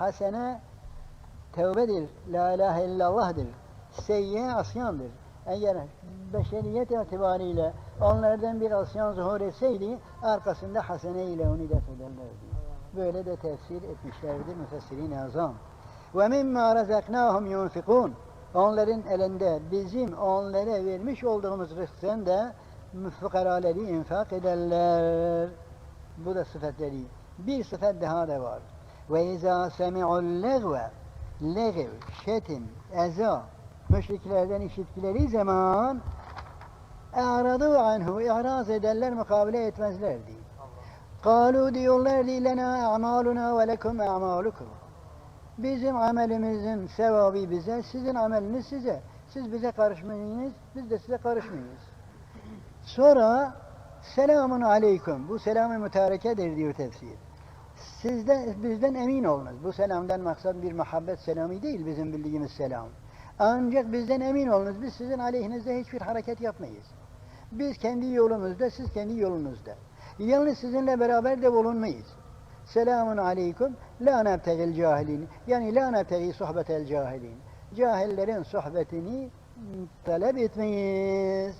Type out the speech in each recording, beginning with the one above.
Hasene tevbedir, la ilahe illallah'dır. Seyyiye asyandır. Eğer beşeriyet itibariyle onlardan bir asyan zuhur etseydi arkasında hasene ile onu def ederlerdi. Böyle de tefsir etmişlerdir müfessirin azam. Ve mimma razaknahum yunfikun. Onların elinde bizim onlara vermiş olduğumuz rızkın da fukaraları infak ederler. Bu da sıfatları. Bir sıfat daha da var. Ve izâ semi'ul legve legev, şetim, eza müşriklerden işittikleri zaman e'radu anhu i'raz ederler, mukabele etmezlerdi. Kalu diyorlardı lena a'maluna ve lekum a'malukum. Bizim amelimizin sevabı bize, sizin ameliniz size. Siz bize karışmayınız, biz de size karışmayız. Sonra selamun aleyküm. Bu selam-ı mütarekedir diyor tefsir. Sizden, bizden emin olunuz. Bu selamdan maksat bir muhabbet selamı değil bizim bildiğimiz selam. Ancak bizden emin olunuz. Biz sizin aleyhinizde hiçbir hareket yapmayız. Biz kendi yolumuzda, siz kendi yolunuzda. Yalnız sizinle beraber de bulunmayız. Selamun aleyküm. La nebtegil cahilin. Yani la nebtegi sohbetel cahilin. Cahillerin sohbetini talep etmeyiz.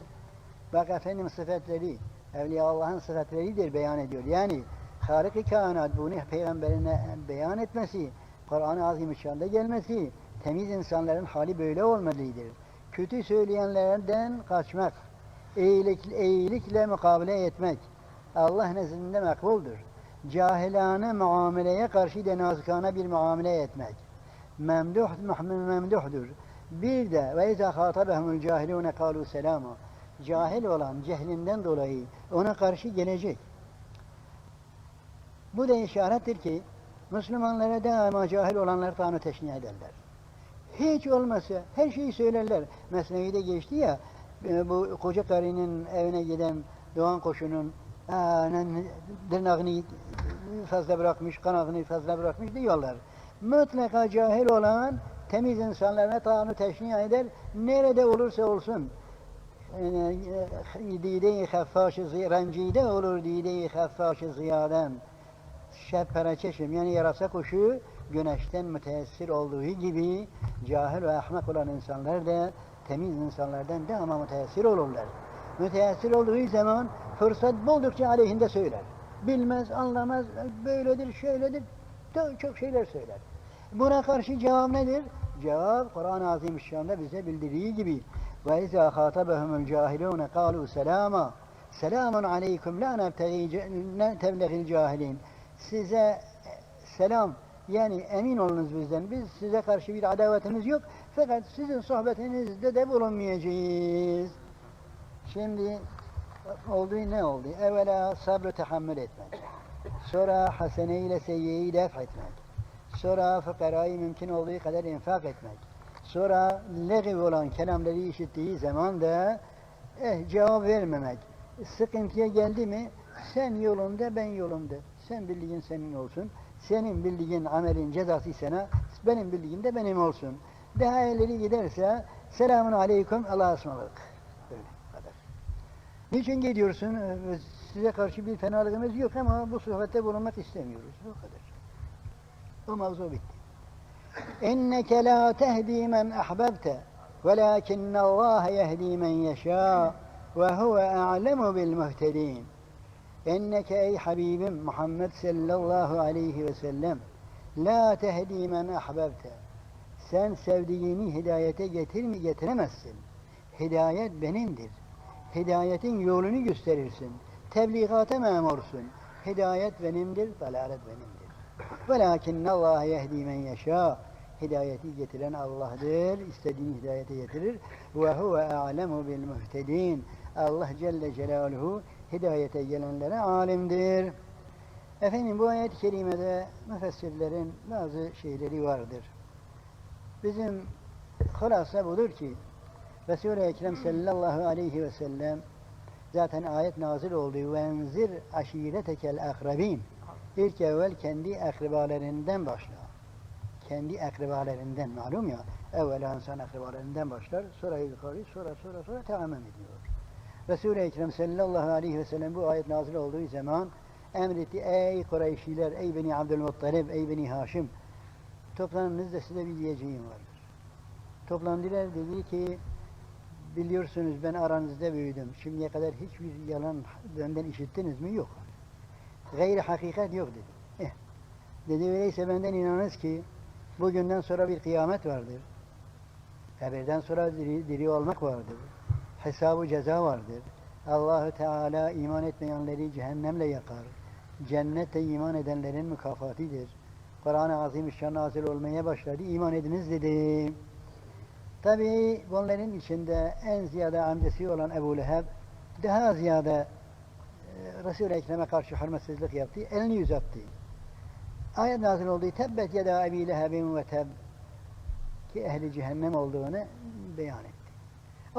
Bak efendim sıfatları, Evliya Allah'ın sıfatleridir beyan ediyor. Yani Harik-i kainat bunu peygamberine beyan etmesi, Kur'an-ı Azimüşşan'da gelmesi, temiz insanların hali böyle olmalıdır. Kötü söyleyenlerden kaçmak, iyilik, iyilikle mukabele etmek, Allah nezdinde makbuldur. Cahilane muameleye karşı da nazikane bir muamele etmek. Memduh, memduhdur. Bir de ve izâ khâtabehumul cahilûne kâlû selâma. Cahil olan cehlinden dolayı ona karşı gelecek. Bu da işarettir ki Müslümanlara daima cahil olanlar tanrı teşni ederler. Hiç olmasa her şeyi söylerler. Mesnevi'de geçti ya e, bu koca karının evine giden Doğan koşunun tırnağını fazla bırakmış, kanadını fazla bırakmış diyorlar. Mutlaka cahil olan temiz insanlarına tanrı teşni eder. Nerede olursa olsun dide-i haffaş-ı olur dide-i haffaş-ı ziyaden şeppere çeşim yani yarasa kuşu güneşten müteessir olduğu gibi cahil ve ahmak olan insanlar da temiz insanlardan da ama müteessir olurlar. Müteessir olduğu zaman fırsat buldukça aleyhinde söyler. Bilmez, anlamaz, böyledir, şöyledir, çok şeyler söyler. Buna karşı cevap nedir? Cevap Kur'an-ı Azimüşşan'da bize bildirdiği gibi izâ khâtabehumul cahilûne kâlû selâma selamun aleyküm la nebtegil cahilin size selam yani emin olunuz bizden. Biz size karşı bir adavetimiz yok. Fakat sizin sohbetinizde de bulunmayacağız. Şimdi oldu ne oldu? Evvela sabrı tahammül etmek. Sonra hasene ile seyyiyi def etmek. Sonra fıkarayı mümkün olduğu kadar infak etmek. Sonra legiv olan kelamları işittiği zaman da eh, cevap vermemek. Sıkıntıya geldi mi sen yolunda ben yolumda. Sen bildiğin senin olsun. Senin bildiğin amelin cezası sana, benim bildiğim de benim olsun. Daha ileri giderse selamun aleyküm Allah'a ısmarladık. Böyle kadar. Niçin gidiyorsun? Size karşı bir fenalığımız yok ama bu sohbette bulunmak istemiyoruz. O kadar. O mavzu bitti. İnneke la tehdi men ahbabte velakinne Allah yehdi men yeşâ ve huve a'lemu bil muhtedin. Enneke ey Habibim Muhammed sallallahu aleyhi ve sellem la tehdi men ahbabte sen sevdiğini hidayete getir mi getiremezsin. Hidayet benimdir. Hidayetin yolunu gösterirsin. Tebliğata memursun. Hidayet benimdir, dalalet benimdir. Velakin Allah yehdi men yeşâ. Hidayeti getiren Allah'dır. İstediğini hidayete getirir. Ve huve a'lemu bil muhtedin. Allah Celle Celaluhu hidayete gelenlere alimdir. Efendim bu ayet-i kerimede müfessirlerin bazı şeyleri vardır. Bizim hulasa budur ki Resul-i Ekrem sallallahu aleyhi ve sellem zaten ayet nazil oldu. Venzir aşiretekel akrabin. İlk evvel kendi akrabalarından başla. Kendi akrabalarından malum ya. Evvela insan akrabalarından başlar. Sonra yukarı, sonra sonra sonra tamam ediyor. Resul-i Ekrem sallallahu aleyhi ve sellem bu ayet nazil olduğu zaman emretti ey Kureyşiler, ey Beni Abdülmuttalib, ey Beni Haşim toplanınızda size bir diyeceğim vardır. Toplandılar dedi ki biliyorsunuz ben aranızda büyüdüm. Şimdiye kadar hiçbir yalan benden işittiniz mi? Yok. Gayri hakikat yok dedi. Eh. Dedi öyleyse benden inanınız ki bugünden sonra bir kıyamet vardır. Kabirden sonra diri, diri olmak vardır. Hesabı ceza vardır. Allahu Teala iman etmeyenleri cehennemle yakar. Cennette iman edenlerin mükafatıdır. Kur'an-ı Azimüşşan nazil olmaya başladı. İman ediniz dedi. Tabi bunların içinde en ziyade amcası olan Ebu Leheb daha ziyade e, Resul-i Ekrem'e karşı hürmetsizlik yaptı. Elini uzattı. Ayet nazil olduğu tebbet yeda ebi lehebin ve teb ki ehli cehennem olduğunu beyan etti.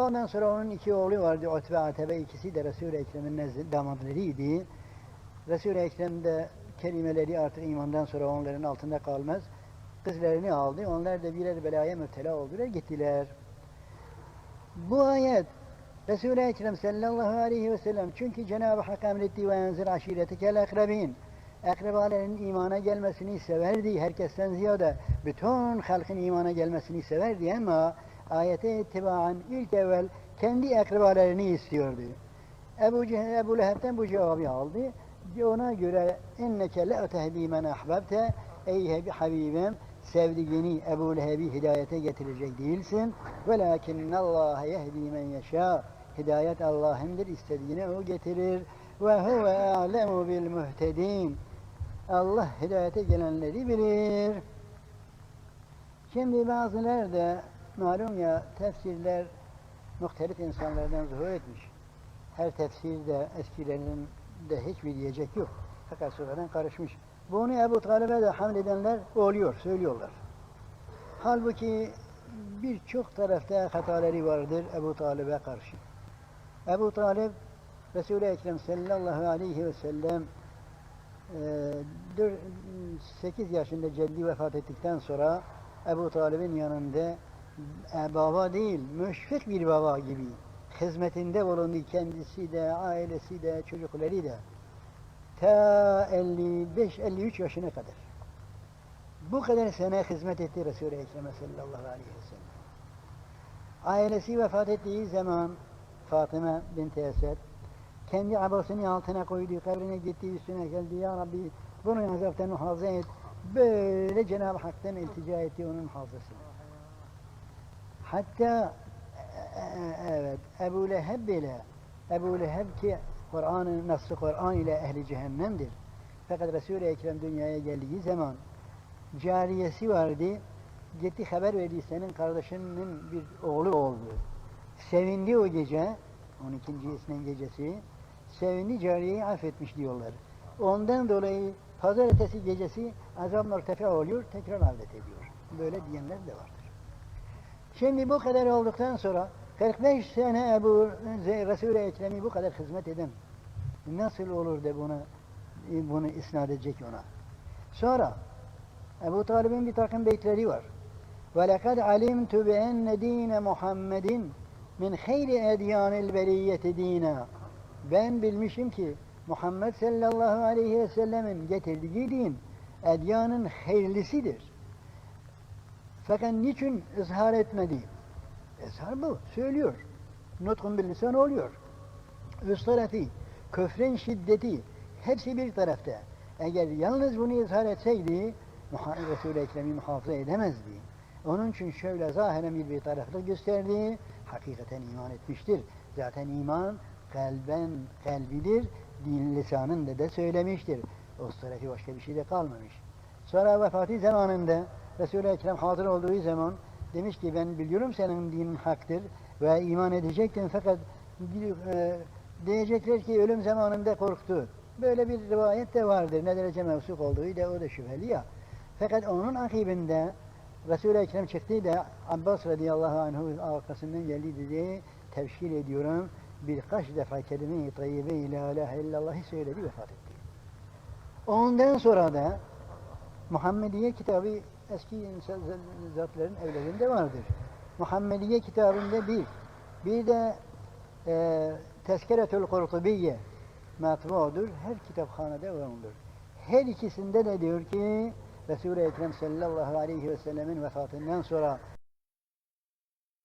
Ondan sonra onun iki oğlu vardı. Utbe Atebe ikisi de Resul-i Ekrem'in damadlarıydı. Resul-i Ekrem de kelimeleri artık imandan sonra onların altında kalmaz. Kızlarını aldı. Onlar da birer belaya müptela oldular. Gittiler. Bu ayet Resul-i Ekrem sallallahu aleyhi ve sellem çünkü Cenab-ı Hak emretti ve enzir aşiretekel akrabin akrabaların imana gelmesini severdi. Herkesten ziyade bütün halkın imana gelmesini severdi ama ayete itibaren ilk evvel kendi akrabalarını istiyordu. Ebu, Ce- Ebu Leheb'den bu cevabı aldı. Ona göre inneke le tehdi men ahbabte ey Hab- Habibim sevdiğini Ebu Leheb'i hidayete getirecek değilsin. Velakinne Allah yehdi men yeşâ. Hidayet Allah'ındır. istediğini o getirir. Ve huve a'lemu bil muhtedin. Allah hidayete gelenleri bilir. Şimdi bazıları da malum ya tefsirler muhtelif insanlardan zuhur etmiş. Her tefsirde eskilerinin de hiçbir diyecek yok. Fakat sonradan karışmış. Bunu Ebu Talib'e de hamledenler oluyor, söylüyorlar. Halbuki birçok tarafta hataları vardır Ebu Talib'e karşı. Ebu Talib Resul-i Ekrem sallallahu aleyhi ve sellem 8 yaşında ceddi vefat ettikten sonra Ebu Talib'in yanında e, baba değil, müşfik bir baba gibi hizmetinde bulundu kendisi de, ailesi de, çocukları da. Ta 55-53 yaşına kadar. Bu kadar sene hizmet etti Resul-i Ekrem sallallahu aleyhi ve sellem. Ailesi vefat ettiği zaman Fatıma binti Esed kendi abasını altına koydu, kabrine gitti, üstüne geldi. Ya Rabbi bunu azaptan muhafaza et. Böyle Cenab-ı Hak'tan iltica etti onun hafızasını. Hatta e, e, evet Ebu Leheb bile Ebu Leheb ki Kur'an'ın nasıl Kur'an ile ehli cehennemdir. Fakat Resul-i Ekrem dünyaya geldiği zaman cariyesi vardı. Gitti haber verdi senin kardeşinin bir oğlu oldu. Sevindi o gece 12. ismin gecesi. Sevindi cariyeyi affetmiş diyorlar. Ondan dolayı pazar ertesi gecesi azap mürtefe oluyor, tekrar avdet ediyor. Böyle diyenler de vardır. Şimdi bu kadar olduktan sonra 45 sene Ebu Resul-i Ekrem'i bu kadar hizmet eden nasıl olur da bunu bunu isnat edecek ona? Sonra Ebu Talib'in bir takım beytleri var. وَلَقَدْ عَلِمْتُ بِأَنَّ دِينَ مُحَمَّدٍ min hayri edyanil beriyeti dina. Ben bilmişim ki Muhammed sallallahu aleyhi ve sellemin getirdiği din edyanın hayırlısıdır. Fakat niçin ızhar etmedi? İzhar bu, söylüyor. Nutkun bil lisan oluyor. Üst tarafı, küfrün şiddeti, hepsi bir tarafta. Eğer yalnız bunu izhar etseydi, Resul-i Ekrem'i muhafaza edemezdi. Onun için şöyle zahiren bir bir taraflık gösterdi, hakikaten iman etmiştir. Zaten iman kalben kalbidir, din lisanın da, da söylemiştir. O tarafı başka bir şey de kalmamış. Sonra vefatı zamanında Resul-i Ekrem hazır olduğu zaman demiş ki ben biliyorum senin dinin haktır ve iman edecektin fakat e, diyecekler ki ölüm zamanında korktu. Böyle bir rivayet de vardır. Ne derece mevsuk olduğu da o da şüpheli ya. Fakat onun akibinde Resul-i Ekrem çıktı da Abbas radıyallahu anh'ın arkasından geldi dedi tevşir ediyorum birkaç defa kelime-i tayyibe la ilahe illallah'ı söyledi vefat etti. Ondan sonra da Muhammediye kitabı eski zatların evlerinde vardır. Muhammediye kitabında bir, bir de e, Tezkeretül Kurtubiye matbuadır. Her kitaphanede vardır. Her ikisinde de diyor ki Resul-i Ekrem sallallahu aleyhi ve sellemin vefatından sonra